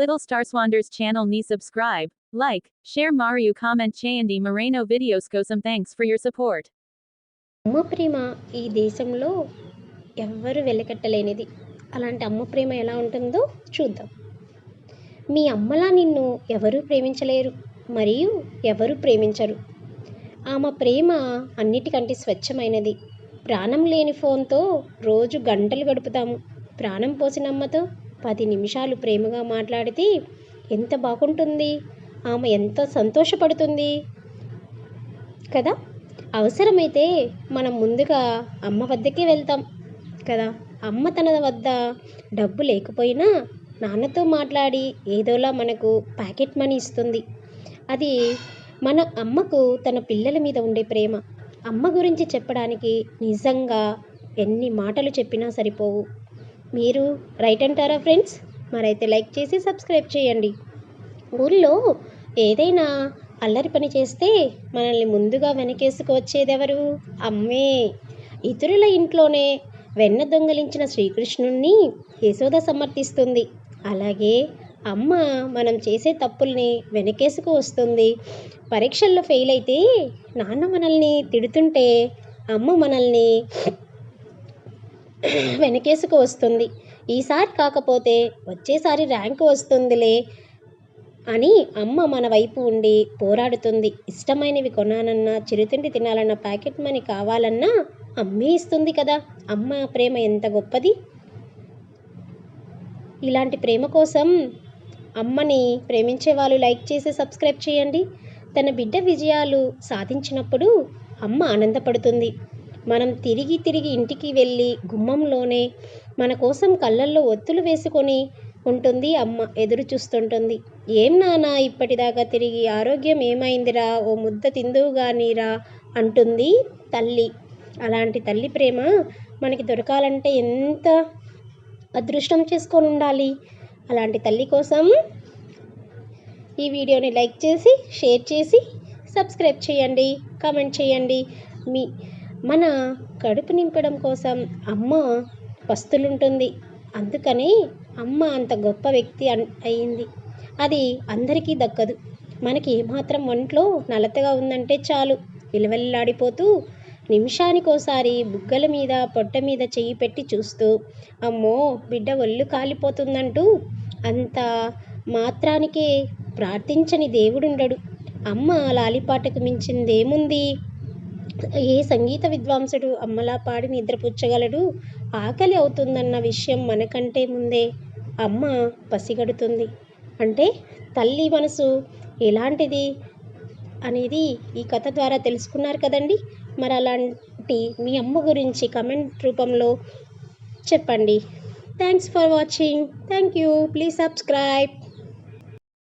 Little Starswander's channel ni subscribe, like, share Mario comment చేయండి Moreno videos కోసం thanks for your support. అమ్మ ప్రేమ ఈ దేశంలో ఎవ్వరు వెలకట్టలేనిది. అలాంటి అమ్మ ప్రేమ ఎలా ఉంటుందో చూద్దాం. మీ అమ్మలా నిన్ను ఎవరు ప్రేమించలేరు మరియు ఎవరు ప్రేమించరు. ఆమె ప్రేమ అన్నిటికంటే స్వచ్ఛమైనది. ప్రాణం లేని ఫోన్తో రోజు గంటలు గడుపుతాము. ప్రాణం పోసిన అమ్మతో పది నిమిషాలు ప్రేమగా మాట్లాడితే ఎంత బాగుంటుంది? ఆమె ఎంత సంతోషపడుతుంది? కదా? అవసరమైతే మనం ముందుగా అమ్మ వద్దకే వెళ్తాం. కదా? అమ్మ తన వద్ద డబ్బు లేకపోయినా నాన్నతో మాట్లాడి ఏదోలా మనకు ప్యాకెట్ మనీ ఇస్తుంది. అది మన అమ్మకు తన పిల్లల మీద ఉండే ప్రేమ. అమ్మ గురించి చెప్పడానికి నిజంగా ఎన్ని మాటలు చెప్పినా సరిపోవు. మీరు రైట్ అంటారా ఫ్రెండ్స్ మరైతే లైక్ చేసి సబ్స్క్రైబ్ చేయండి. ఊళ్ళో ఏదైనా అల్లరి పని చేస్తే మనల్ని ముందుగా వెనకేసుకు వచ్చేదెవరు? అమ్మే. ఇతరుల ఇంట్లోనే వెన్న దొంగలించిన శ్రీకృష్ణుణ్ణి యశోద సమర్థిస్తుంది. అలాగే అమ్మ మనం చేసే తప్పుల్ని వెనకేసుకు వస్తుంది. పరీక్షల్లో ఫెయిల్ అయితే నాన్న మనల్ని తిడుతుంటే అమ్మ మనల్ని వెనకేసుకు వస్తుంది. ఈసారి కాకపోతే వచ్చేసారి ర్యాంకు వస్తుందిలే అని అమ్మ మన వైపు ఉండి పోరాడుతుంది. ఇష్టమైనవి కొనాలన్నా చిరుతిండి తినాలన్నా ప్యాకెట్ మనీ కావాలన్నా అమ్మే ఇస్తుంది కదా. అమ్మ ప్రేమ ఎంత గొప్పది? ఇలాంటి ప్రేమ కోసం అమ్మని ప్రేమించే వాళ్ళు లైక్ చేసి సబ్స్క్రైబ్ చేయండి. తన బిడ్డ విజయాలు సాధించినప్పుడు అమ్మ ఆనందపడుతుంది. మనం తిరిగి తిరిగి ఇంటికి వెళ్ళి గుమ్మంలోనే మన కోసం కళ్ళల్లో ఒత్తులు వేసుకొని ఉంటుంది అమ్మ ఎదురు చూస్తుంటుంది. ఏం నాన్న ఇప్పటిదాకా తిరిగి ఆరోగ్యం ఏమైందిరా? ఓ ముద్ద తిందువు కానీరా అంటుంది తల్లి. అలాంటి తల్లి ప్రేమ మనకి దొరకాలంటే ఎంత అదృష్టం చేసుకొని ఉండాలి? అలాంటి తల్లి కోసం ఈ వీడియోని లైక్ చేసి షేర్ చేసి సబ్స్క్రైబ్ చేయండి కామెంట్ చేయండి. మీ మన కడుపు నింపడం కోసం అమ్మ పస్తులుంటుంది. అందుకని అమ్మ అంత గొప్ప వ్యక్తి అన్ అయింది. అది అందరికీ దక్కదు. మనకి ఏమాత్రం ఒంట్లో నలతగా ఉందంటే చాలు. విలవెల్లాడిపోతూ నిమిషానికోసారి బుగ్గల మీద పొట్ట మీద చెయ్యి పెట్టి చూస్తూ అమ్మో బిడ్డ ఒళ్ళు కాలిపోతుందంటూ అంత మాత్రానికే ప్రార్థించని దేవుడుండడు. అమ్మ లాలిపాటకు మించిందేముంది? ఏ సంగీత విద్వాంసుడు అమ్మలా పాడి నిద్రపుచ్చగలడు ఆకలి అవుతుందన్న విషయం మనకంటే ముందే అమ్మ పసిగడుతుంది. అంటే తల్లి మనసు ఎలాంటిది అనేది ఈ కథ ద్వారా తెలుసుకున్నారు కదండి. మరి అలాంటి మీ అమ్మ గురించి కమెంట్ రూపంలో చెప్పండి. Thanks for watching. Thank you. Please subscribe.